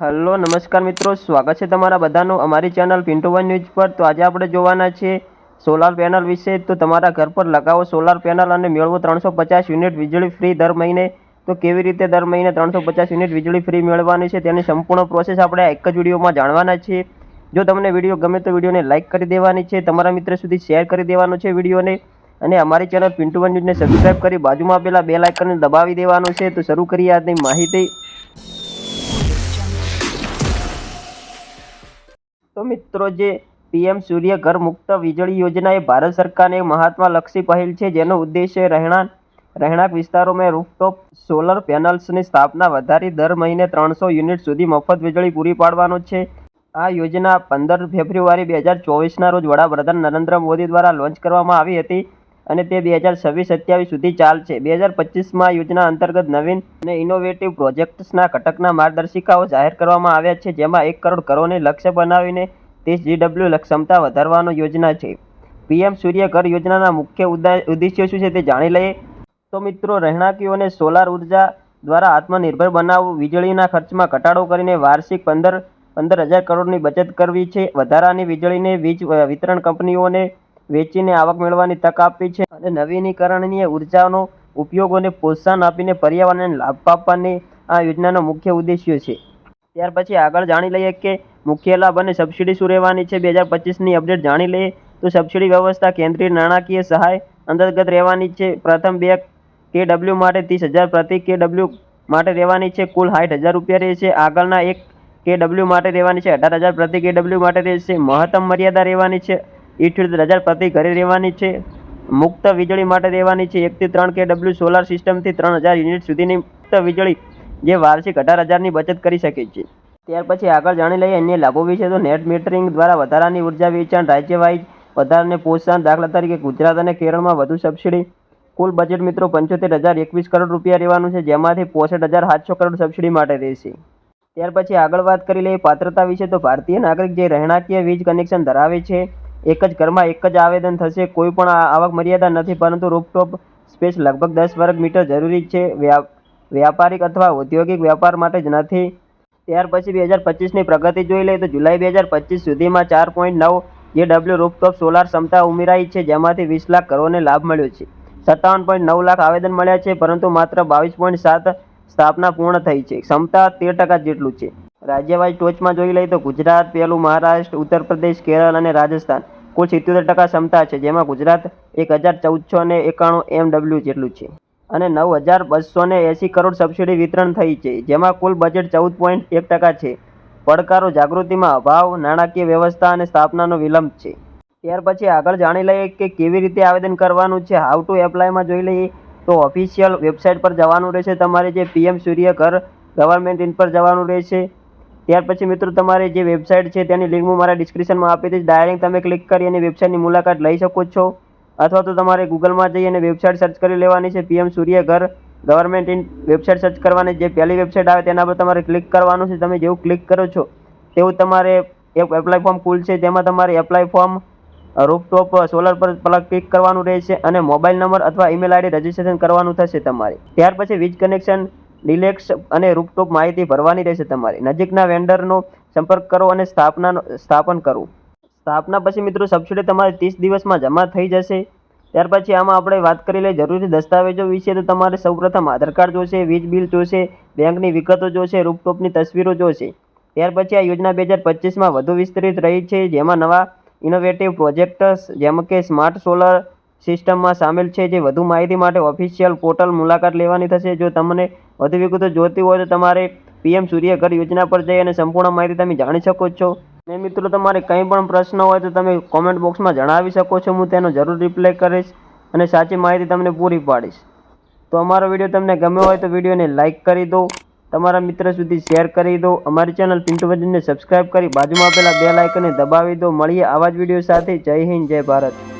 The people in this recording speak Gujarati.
હલો, નમસ્કાર મિત્રો. સ્વાગત છે તમારા બધાનું અમારી ચેનલ પિન્ટુ વન ન્યૂઝ પર. તો આજે આપણે જોવાના છે સોલાર પેનલ વિશે. તો તમારા ઘર પર લગાવો સોલાર પેનલ અને મેળવો ત્રણસો પચાસ યુનિટ વીજળી ફ્રી દર મહિને. તો કેવી રીતે દર મહિને ત્રણસો પચાસ યુનિટ વીજળી ફ્રી મેળવવાની છે તેની સંપૂર્ણ પ્રોસેસ આપણે એક જ વિડીયોમાં જાણવાના છે જો તમને વીડિયો ગમે તો વિડીયોને લાઇક કરી દેવાની છે, તમારા મિત્ર સુધી શેર કરી દેવાનો છે વિડીયોને. અને અમારી ચેનલ પિન્ટુ વન ન્યૂઝને સબસ્ક્રાઈબ કરી બાજુમાં આપેલા બે લાઇકનને દબાવી દેવાનું છે. તો શરૂ કરીએ આજની માહિતી. મિત્રો, જે પીએમ સૂર્ય ઘર મુક્ત વીજળી યોજના એ ભારત સરકારની મહાત્માલક્ષી પહેલ છે, જેનો ઉદ્દેશ્ય રહેણાંક રહેણાંક વિસ્તારોમાં રૂફટોપ સોલર પેનલ્સની સ્થાપના વધારી દર મહિને ત્રણસો યુનિટ સુધી મફત વીજળી પૂરી પાડવાનો છે. આ યોજના પંદર ફેબ્રુઆરી બે હજાર ચોવીસના રોજ વડાપ્રધાન નરેન્દ્ર મોદી દ્વારા લોન્ચ કરવામાં આવી હતી. અને તે બે હજાર છવ્વીસ સત્યાવીસ સુધી ચાલશે. બે હજાર પચીસમાં યોજના અંતર્ગત નવીન અને ઇનોવેટિવ પ્રોજેક્ટ્સના ઘટકના માર્ગદર્શિકાઓ જાહેર કરવામાં આવ્યા છે, જેમાં એક કરોડ ઘરોને લક્ષ્ય બનાવીને ત્રીસ જીડબલ્યુ ક્ષમતા વધારવાનો યોજના છે. પીએમ સૂર્ય ઘર યોજનાના મુખ્ય ઉદ્દા- ઉદ્દેશ્યો શું છે તે જાણી લઈએ. તો મિત્રો, રહેણાંકીઓને સોલાર ઊર્જા દ્વારા આત્મનિર્ભર બનાવવું, વીજળીના ખર્ચમાં ઘટાડો કરીને વાર્ષિક પંદર પંદર હજાર કરોડની બચત કરવી છે. વધારાની વીજળીને વીજ વિતરણ કંપનીઓને વેચીને આવક મેળવવાની તક આપી છે અને નવીનીકરણીય ઉર્જાનો ઉપયોગોને પ્રોત્સાહન આપીને પર્યાવરણને લાભ આપવાની આ યોજનાનો મુખ્ય ઉદ્દેશ્ય છે. ત્યાર પછી આગળ જાણી લઈએ કે મુખ્ય લાભ અને સબસિડી શું રહેવાની છે. બે હજાર પચીસની અપડેટ જાણી લઈએ તો સબસિડી વ્યવસ્થા કેન્દ્રીય નાણાકીય સહાય અંતર્ગત રહેવાની છે. પ્રથમ બે કે ડબલ્યુ માટે ત્રીસ હજાર પ્રતિ કે ડબલ્યુ માટે રહેવાની છે. કુલ સાઠ હજાર રૂપિયા રહેશે. આગળના એક કે ડબલ્યુ માટે રહેવાની છે. અઢાર હજાર પ્રતિ કે ડબલ્યુ માટે રહેશે. મહત્તમ મર્યાદા રહેવાની છે. ઇઠ્યોતેર હજાર પ્રતિ ઘરે રહેવાની છે. મુક્ત વીજળી માટે રહેવાની છે. એકથી ત્રણ કે ડબલ્યુ સોલાર સિસ્ટમથી ત્રણ હજાર યુનિટ સુધીની મુક્ત વીજળી જે વાર્ષિક અઢાર હજારની બચત કરી શકે છે. ત્યાર પછી આગળ જાણી લઈએ અન્ય લાભો વિશે તો નેટ મીટરિંગ દ્વારા વધારાની ઊર્જા વેચાણ, રાજ્યવાઇઝ વધારાને પ્રોત્સાહન દાખલા તરીકે ગુજરાત અને કેરળમાં વધુ સબસિડી, કુલ બજેટ મિત્રો પંચોતેર હજાર એકવીસ કરોડ રૂપિયા રહેવાનું છે. જેમાંથી પોસઠ હજાર સાતસો કરોડ સબસિડી માટે રહેશે. ત્યાર પછી આગળ વાત કરી લઈએ પાત્રતા વિશે તો ભારતીય નાગરિક જે રહેણાંકીય વીજ કનેક્શન ધરાવે છે એક જ ઘરમાં એક જ આવેદન થશે. કોઈ પણ આવક મર્યાદા નથી, પરંતુ રૂપટોપ સ્પેસ લગભગ દસ વર્ગ મીટર જરૂરી છે. વ્યા- વ્યાપારિક અથવા ઔદ્યોગિક વ્યાપાર માટે જ નથી. ત્યાર પછી બે હજાર પચીસની પ્રગતિ જોઈ લઈએ તો જુલાઈ બે હજાર પચીસ સુધીમાં ચાર પોઈન્ટ નવ જે ડબલ્યુ રૂપટોપ સોલાર ક્ષમતા ઉમેરાઈ છે, જેમાંથી વીસ લાખ કરોડને લાભ મળ્યો છે. સત્તાવન પોઈન્ટ નવ લાખ આવેદન મળ્યા છે, પરંતુ માત્ર બાવીસ પોઈન્ટ સાત સ્થાપના પૂર્ણ થઈ છે. ક્ષમતા તેર ટકા જેટલું છે. રાજ્યવાઇઝ ટોચમાં જોઈ લઈએ તો ગુજરાત પહેલું મહારાષ્ટ્ર, ઉત્તર પ્રદેશ, કેરળ અને રાજસ્થાન. કુલ સિત્યોતેર ટકા ક્ષમતા છે, જેમાં ગુજરાત એક હજાર ચૌદસો ને એકાણું એમડબલ્યુ જેટલું છે. અને નવ હજાર બસો ને એંસી કરોડ સબસિડી વિતરણ થઈ છે, જેમાં કુલ બજેટ ચૌદ પોઈન્ટ એક ટકા છે. પડકારો જાગૃતિમાં અભાવ, નાણાકીય વ્યવસ્થા અને સ્થાપનાનો વિલંબ છે. ત્યાર પછી આગળ જાણી લઈએ કે કેવી રીતે આવેદન કરવાનું છે હાઉ ટુ એપ્લાયમાં જોઈ લઈએ તો ઓફિશિયલ વેબસાઇટ પર જવાનું રહેશે, તમારે જે પીએમ સૂર્ય ઘર ગવર્મેન્ટ ઇન પર જવાનું રહેશે. ત્યાર પછી મિત્રો તમારે જે વેબસાઇટ છે તેની લિંક હું મારા ડિસ્ક્રિપ્શનમાં આપી દઈશ. ડાયરેક્ટ તમે ક્લિક કરી અને વેબસાઇટની મુલાકાત લઈ શકો છો. અથવા તો તમારે ગૂગલમાં જઈ અને વેબસાઇટ સર્ચ કરી લેવાની છે. પીએમ સૂર્ય ઘર ગવર્મેન્ટ ઇન વેબસાઇટ સર્ચ કરવાની જે પહેલી વેબસાઇટ આવે તેના પર તમારે ક્લિક કરવાનું છે. તમે જેવું ક્લિક કરો છો, તેવું તમારે એક એપ્લાય ફોર્મ ખુલશે તેમાં તમારે એપ્લાય ફોર્મ રૂપટોપ સોલર પર પેલા ક્લિક કરવાનું રહેશે અને મોબાઈલ નંબર અથવા ઈમેલ આઈડી રજીસ્ટ્રેશન કરવાનું થશે તમારે. ત્યાર પછી વીજ કનેક્શન ડિલેક્સ અને રૂપટોપ માહિતી ભરવાની રહેશે તમારી. નજીકના વેન્ડરનો સંપર્ક કરો અને સ્થાપનાનો, સ્થાપન કરો. સ્થાપના પછી મિત્રો સબસિડી તમારે ત્રીસ દિવસમાં જમા થઈ જશે. ત્યાર પછી આમાં આપણે વાત કરી લઈએ જરૂરી દસ્તાવેજો વિશે. તો તમારે સૌપ્રથમ આધાર કાર્ડ જોશે, વીજ બિલ જોશે, બેંકની વિગતો જોશે રૂપટોપની તસવીરો જોશે. ત્યાર પછી આ યોજના બે હજાર પચીસમાં વધુ વિસ્તૃત રહી છે. જેમાં નવા ઇનોવેટિવ પ્રોજેક્ટ્સ જેમ કે સ્માર્ટ સોલર સિસ્ટમમાં સામેલ છે જે વધુ માહિતી માટે ઓફિશિયલ પોર્ટલ મુલાકાત લેવાની થશે. જો તમને વધુ વિગતો જોતી હોય તો તમારે પીએમ સૂર્ય ઘર યોજના પર જઈ અને સંપૂર્ણ માહિતી તમે જાણી શકો છો. અને મિત્રો, તમારે કંઈ પણ પ્રશ્ન હોય તો તમે કોમેન્ટ બોક્સમાં જણાવી શકો છો. હું તેનો જરૂર રિપ્લાય કરીશ અને સાચી માહિતી તમને પૂરી પાડીશ. તો અમારો વીડિયો તમને ગમ્યો હોય તો વિડીયોને લાઇક કરી દો. તમારા મિત્ર સુધી શેર કરી દો. અમારી ચેનલ પિન્ટુ વજનને સબસ્ક્રાઇબ કરી બાજુમાં આપેલા બે લાઇકને દબાવી દો. મળીએ આવા જ વીડિયો સાથે. જય હિન્દ, જય ભારત.